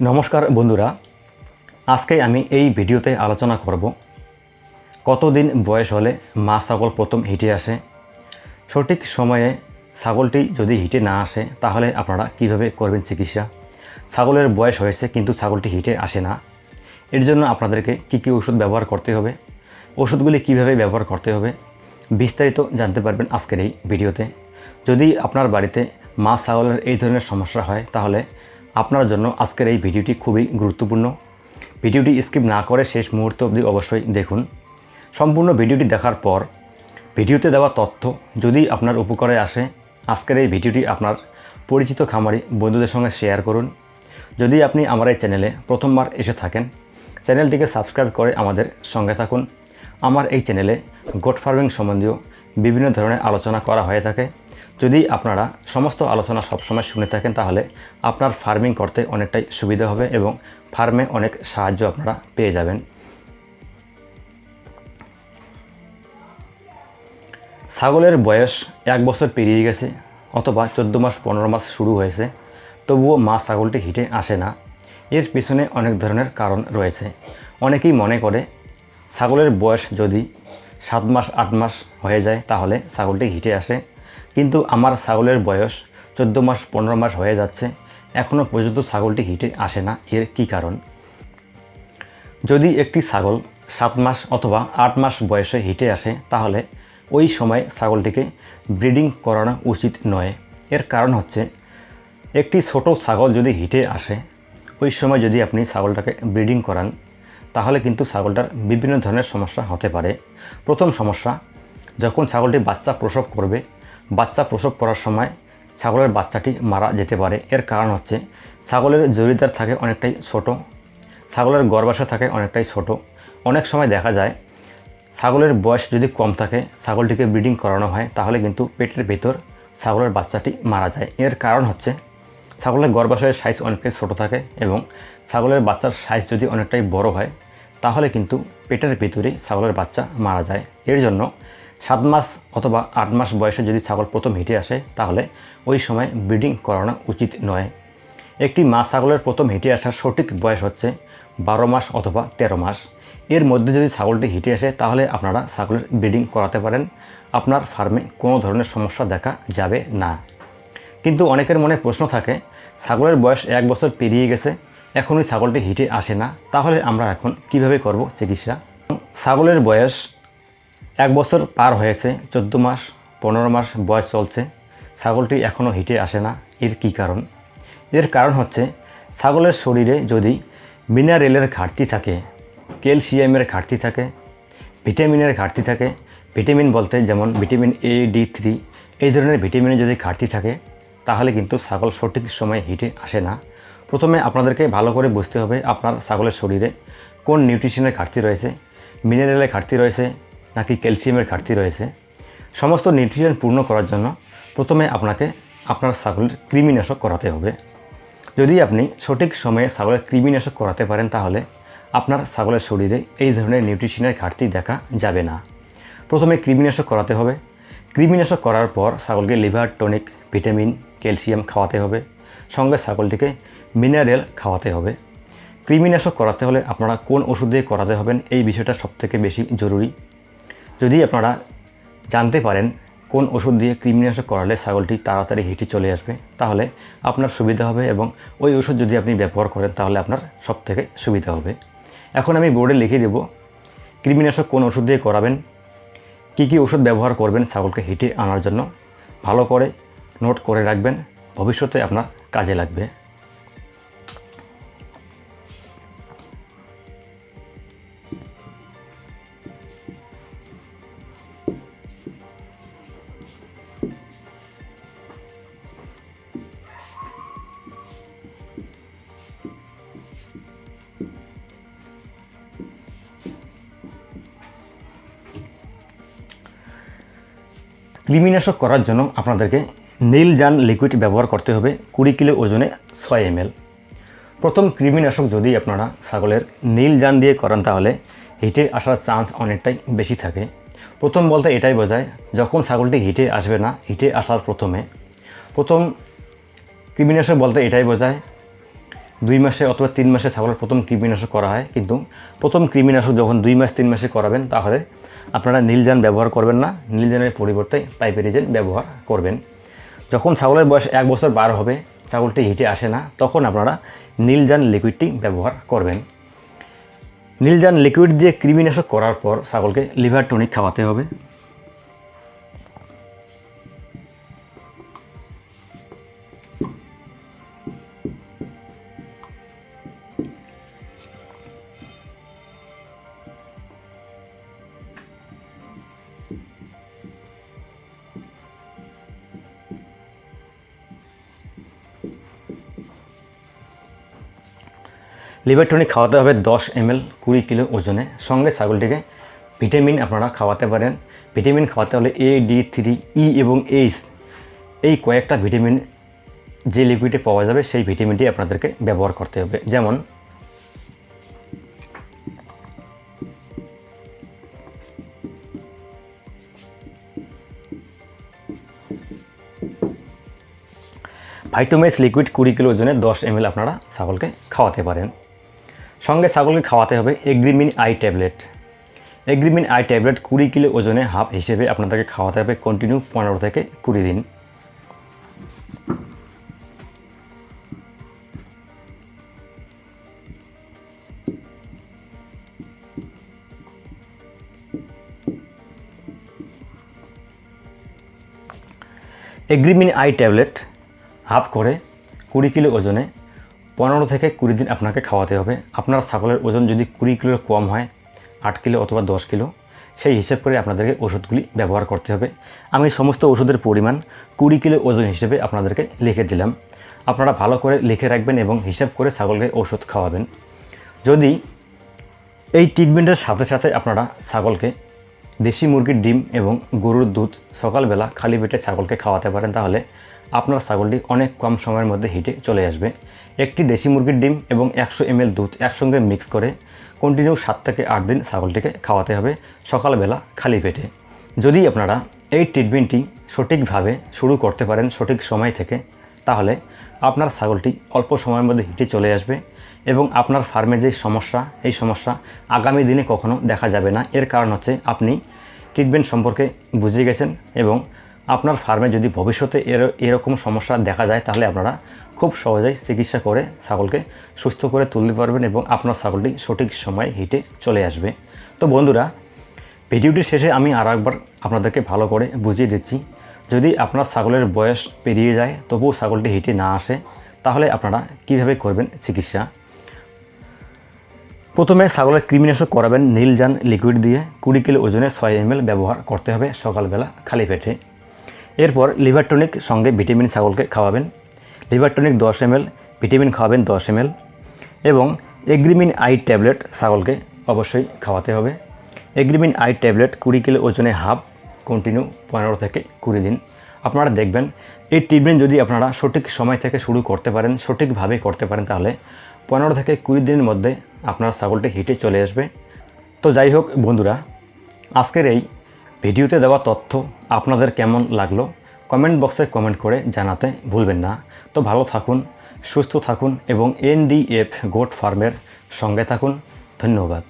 নমস্কার বন্ধুরা, আজকে আমি এই ভিডিওতে আলোচনা করব কতদিন বয়স হলে মা ছাগল প্রথম হিটে আসে। সঠিক সময়ে ছাগলটি যদি হিটে না আসে, তাহলে আপনারা কীভাবে করবেন চিকিৎসা? ছাগলের বয়স হয়েছে, কিন্তু ছাগলটি হিটে আসে না। এর জন্য আপনাদেরকে কী কী ওষুধ ব্যবহার করতে হবে, ওষুধগুলি কীভাবে ব্যবহার করতে হবে, বিস্তারিত জানতে পারবেন আজকের এই ভিডিওতে। যদি আপনার বাড়িতে মা ছাগলের এই ধরনের সমস্যা হয়, তাহলে আপনার জন্য আজকের এই ভিডিওটি খুবই গুরুত্বপূর্ণ। ভিডিওটি স্কিপ না করে শেষ মুহূর্ত অবধি অবশ্যই দেখুন। সম্পূর্ণ ভিডিওটি দেখার পর ভিডিওতে দেওয়া তথ্য যদি আপনার উপকারে আসে, আজকের এই ভিডিওটি আপনার পরিচিত খামারি বন্ধুদের সঙ্গে শেয়ার করুন। যদি আপনি আমার এই চ্যানেলে প্রথমবার এসে থাকেন, চ্যানেলটিকে সাবস্ক্রাইব করে আমাদের সঙ্গে থাকুন। আমার এই চ্যানেলে গোট ফার্মিং সম্বন্ধীয় বিভিন্ন ধরনের আলোচনা করা হয়ে থাকে। যদি আপনারা সমস্ত আলোচনা সবসময় শুনে থাকেন, তাহলে আপনার ফার্মিং করতে অনেকটাই সুবিধা হবে এবং ফার্মে অনেক সাহায্য আপনারা পেয়ে যাবেন। ছাগলের বয়স এক বছর পেরিয়ে গেছে অথবা চোদ্দ মাস, পনেরো মাস শুরু হয়েছে, তবুও মা ছাগলটি হিটে আসে না। এর পিছনে অনেক ধরনের কারণ রয়েছে। অনেকেই মনে করে ছাগলের বয়স যদি সাত মাস, আট মাস হয়ে যায়, তাহলে ছাগলটি হিটে আসে। কিন্তু আমার ছাগলের বয়স চোদ্দ মাস, পনেরো মাস হয়ে যাচ্ছে। এখনও পর্যন্ত ছাগলটি হিটে আসে না। এর কী কারণ? যদি একটি ছাগল সাত মাস অথবা আট মাস বয়সে হিটে আসে, তাহলে ওই সময় ছাগলটিকে ব্রিডিং করানো উচিত নয়। এর কারণ হচ্ছে, একটি ছোট ছাগল যদি হিটে আসে, ওই সময় যদি আপনি ছাগলটাকে ব্রিডিং করান, তাহলে কিন্তু ছাগলটার বিভিন্ন ধরনের সমস্যা হতে পারে। প্রথম সমস্যা, যখন ছাগলটি বাচ্চা প্রসব করবে বাচ্চা প্রসব করার সময় ছাগলের বাচ্চাটি মারা যেতে পারে। এর কারণ হচ্ছে ছাগলের জরিদার থাকে অনেকটাই ছোট, ছাগলের গর্ভাশয় থাকে অনেকটাই ছোট। অনেক সময় দেখা যায় ছাগলের বয়স যদি কম থাকে, ছাগলটিকে ব্রিডিং করানো হয়, তাহলে কিন্তু পেটের ভেতর ছাগলের বাচ্চাটি মারা যায়। এর কারণ হচ্ছে ছাগলের গর্ভাশয়ের সাইজ অনেকটাই ছোট থাকে এবং ছাগলের বাচ্চার সাইজ যদি অনেকটাই বড় হয়, তাহলে কিন্তু পেটের ভেতরেই ছাগলের বাচ্চা মারা যায়। এর জন্য সাত মাস অথবা আট মাস বয়সে যদি ছাগল প্রথম হিটে আসে, তাহলে ওই সময় ব্রিডিং করানো উচিত নয়। একটি মা ছাগলের প্রথম হিটে আসার সঠিক বয়স হচ্ছে বারো মাস অথবা তেরো মাস। এর মধ্যে যদি ছাগলটি হিটে আসে, তাহলে আপনারা ছাগলের ব্রিডিং করাতে পারেন। আপনার ফার্মে কোনো ধরনের সমস্যা দেখা যাবে না। কিন্তু অনেকের মনে প্রশ্ন থাকে, ছাগলের বয়স এক বছর পেরিয়ে গেছে, এখনই ছাগলটি হিটে আসে না, তাহলে আমরা এখন কীভাবে করব চিকিৎসা? ছাগলের বয়স এক বছর পার হয়েছে, চোদ্দ মাস, পনেরো মাস বয়স চলছে। ছাগলটি এখনও হিটে আসে না, এর কী কারণ? এর কারণ হচ্ছে, ছাগলের শরীরে যদি মিনারেলের ঘাটতি থাকে, ক্যালসিয়ামের ঘাটতি থাকে, ভিটামিনের ঘাটতি থাকে, ভিটামিন বলতে যেমন ভিটামিন এ ডি থ্রি এই ধরনের ভিটামিনের যদি ঘাটতি থাকে, তাহলে কিন্তু ছাগল সঠিক সময়ে হিটে আসে না। প্রথমে আপনাদেরকে ভালো করে বুঝতে হবে আপনার ছাগলের শরীরে কোন নিউট্রিশনের ঘাটতি রয়েছে, মিনারেলের ঘাটতি রয়েছে নাকি ক্যালসিয়ামের ঘাটতি রয়েছে? সমস্ত নিউট্রিশন পূর্ণ করার জন্য প্রথমে আপনাকে আপনার ছাগলের কৃমিনাশক করাতে হবে। যদি আপনি সঠিক সময়ে ছাগলের কৃমিনাশক করাতে পারেন তাহলে আপনার ছাগলের শরীরে এই ধরনের নিউট্রিশনের ঘাটতি দেখা যাবে না। প্রথমে কৃমিনাশক করাতে হবে। কৃমিনাশক করার পর ছাগলকে লিভার, টনিক, ভিটামিন, ক্যালসিয়াম খাওয়াতে হবে। সঙ্গে ছাগলটিকে মিনারেল খাওয়াতে হবে। কৃমিনাশক করাতে হলে আপনারা কোন ওষুধ দিয়ে করাতে হবেন এই বিষয়টা সবথেকে বেশি জরুরি। যদি আপনারা জানতে পারেন কোন ওষুধ দিয়ে কৃমিনাশক করালে ছাগলটি তাড়াতাড়ি হিটে চলে আসবে, তাহলে আপনার সুবিধা হবে এবং ওই ওষুধ যদি আপনি ব্যবহার করেন, তাহলে আপনার সব থেকে সুবিধা হবে। এখন আমি বোর্ডে লিখে দেব, কৃমিনাশক কোন ওষুধ দিয়ে করাবেন, কী কী ওষুধ ব্যবহার করবেন ছাগলকে হিটে আনার জন্য, ভালো করে নোট করে রাখবেন, ভবিষ্যতে আপনার কাজে লাগবে। কৃমিনাশক করার জন্য আপনাদেরকে নীল জান লিকুইড ব্যবহার করতে হবে কুড়ি কিলো ওজনে ছয় এম প্রথম কৃমিনাশক যদি আপনারা ছাগলের নীল জান দিয়ে করান তাহলে হিটে আসার চান্স অনেকটাই বেশি থাকে। প্রথম বলতে এটাই বোঝায়, যখন ছাগলটি হিটে আসবে না হিটে আসার প্রথমে প্রথম কৃমিনাশক বলতে এটাই বোঝায়, দুই মাসে অথবা তিন মাসে ছাগলের প্রথম কৃমিনাশক করা হয়। কিন্তু প্রথম কৃমিনাশক যখন দুই মাস, তিন মাসে করাবেন, তাহলে আপনারা নীলজান ব্যবহার করবেন না। নীলজানের পরিবর্তে পাইপেরিজেন ব্যবহার করবেন। যখন ছাগলের বয়স এক বছর বার হবে, ছাগলটি হিটে আসে না, তখন আপনারা নীলজান লিকুইডটি ব্যবহার করবেন। নীলজান লিকুইড দিয়ে কৃমিনাশক করার পর ছাগলকে লিভার টনিক খাওয়াতে হবে। লিভার টনিক খাওয়াতে হবে দশ এম এল কুড়ি কিলো ওজনে। সঙ্গে ছাগলটিকে ভিটামিন আপনারা খাওয়াতে পারেন। ভিটামিন খাওয়াতে হলে এ ডি থ্রি ই এবং এইচ এই কয়েকটা ভিটামিন যে লিকুইডে পাওয়া যাবে, সেই ভিটামিনটি আপনাদেরকে ব্যবহার করতে হবে। যেমন ভাইটোমেস লিকুইড কুড়ি কিলো ওজনে দশ এম আপনারা ছাগলকে খাওয়াতে পারেন। সঙ্গে ছাগলকে খাওয়াতে হবে Agrimin I tablet. Agrimin I tablet কুড়ি কিলো ওজনে হাফ হিসেবে আপনাদেরকে খাওয়াতে হবে কন্টিনিউ পনেরো থেকে কুড়ি দিন। এগ্রিমিন আই ট্যাবলেট হাফ করে কুড়ি কিলো ওজনে পনেরো থেকে কুড়ি দিন আপনাকে খাওয়াতে হবে। আপনার ছাগলের ওজন যদি কুড়ি কিলোর কম হয়, আট কিলো অথবা দশ কিলো, সেই হিসেব করে আপনাদেরকে ওষুধগুলি ব্যবহার করতে হবে। আমি সমস্ত ওষুধের পরিমাণ কুড়ি কিলো ওজন হিসেবে আপনাদেরকে লিখে দিলাম। আপনারা ভালো করে লিখে রাখবেন এবং হিসাব করে ছাগলকে ওষুধ খাওয়াবেন। যদি এই ট্রিটমেন্টের সাথে সাথে আপনারা ছাগলকে দেশি মুরগির ডিম এবং গরুর দুধ সকালবেলা খালি পেটে ছাগলকে খাওয়াতে পারেন, তাহলে আপনার ছাগলটি অনেক কম সময়ের মধ্যে হিটে চলে আসবে। একটি দেশি মুরগির ডিম এবং একশো এমএল দুধ একসঙ্গে মিক্স করে কন্টিনিউ সাত থেকে আট দিন ছাগলটিকে খাওয়াতে হবে সকালবেলা খালি পেটে। যদি আপনারা এই ট্রিটমেন্টটি সঠিকভাবে শুরু করতে পারেন সঠিক সময় থেকে, তাহলে আপনার ছাগলটি অল্প সময়ের মধ্যে হিটে চলে আসবে এবং আপনার ফার্মে যে সমস্যা, এই সমস্যা আগামী দিনে কখনো দেখা যাবে না। এর কারণ হচ্ছে আপনি ট্রিটমেন্ট সম্পর্কে বুঝে গেছেন এবং আপনার ফার্মে যদি ভবিষ্যতে এর, এরকম সমস্যা দেখা যায়, তাহলে আপনারা খুব সহজেই চিকিৎসা করে ছাগলকে সুস্থ করে তুলতে পারবেন এবং আপনার ছাগলটি সঠিক সময়ে হিটে চলে আসবে। তো বন্ধুরা ভিডিওটির শেষে আমি আর একবার আপনাদেরকে ভালো করে বুঝিয়ে দিচ্ছি। যদি আপনার ছাগলের বয়স পেরিয়ে যায়, তবুও ছাগলটি হিটে না আসে, তাহলে আপনারা কীভাবে করবেন চিকিৎসা? প্রথমে ছাগলের কৃমিনাশক করাবেন নীলজান লিকুইড দিয়ে। কুড়ি কিলো ওজনে ছয় এম ব্যবহার করতে হবে সকালবেলা খালি পেটে। এরপর লিভার টনিক সঙ্গে ভিটামিন ছাগলকে খাওয়াবেন। লিভার টনিক দশ এম ভিটামিন খাওয়াবেন দশ এম এবং এগ্রিমিন আই ট্যাবলেট ছাগলকে অবশ্যই খাওয়াতে হবে। এগ্রিমিন আই ট্যাবলেট কুড়ি কিলো ওজনে হাফ কন্টিনিউ পনেরো থেকে কুড়ি দিন। আপনারা দেখবেন, এই ট্রিটমেন্ট যদি আপনারা সঠিক সময় থেকে শুরু করতে পারেন, সঠিকভাবে করতে পারেন, তাহলে পনেরো থেকে কুড়ি দিনের মধ্যে আপনার ছাগলটি হিটে চলে আসবে। তো যাই হোক বন্ধুরা, আজকের এই ভিডিওতে দেওয়া তথ্য আপনাদের কেমন লাগল, কমেন্ট বক্সে কমেন্ট করে জানাতে ভুলবেন না। তো ভালো থাকুন সুস্থ থাকুন এবং এনডিএফ গোট ফার্মের সঙ্গে থাকুন। ধন্যবাদ।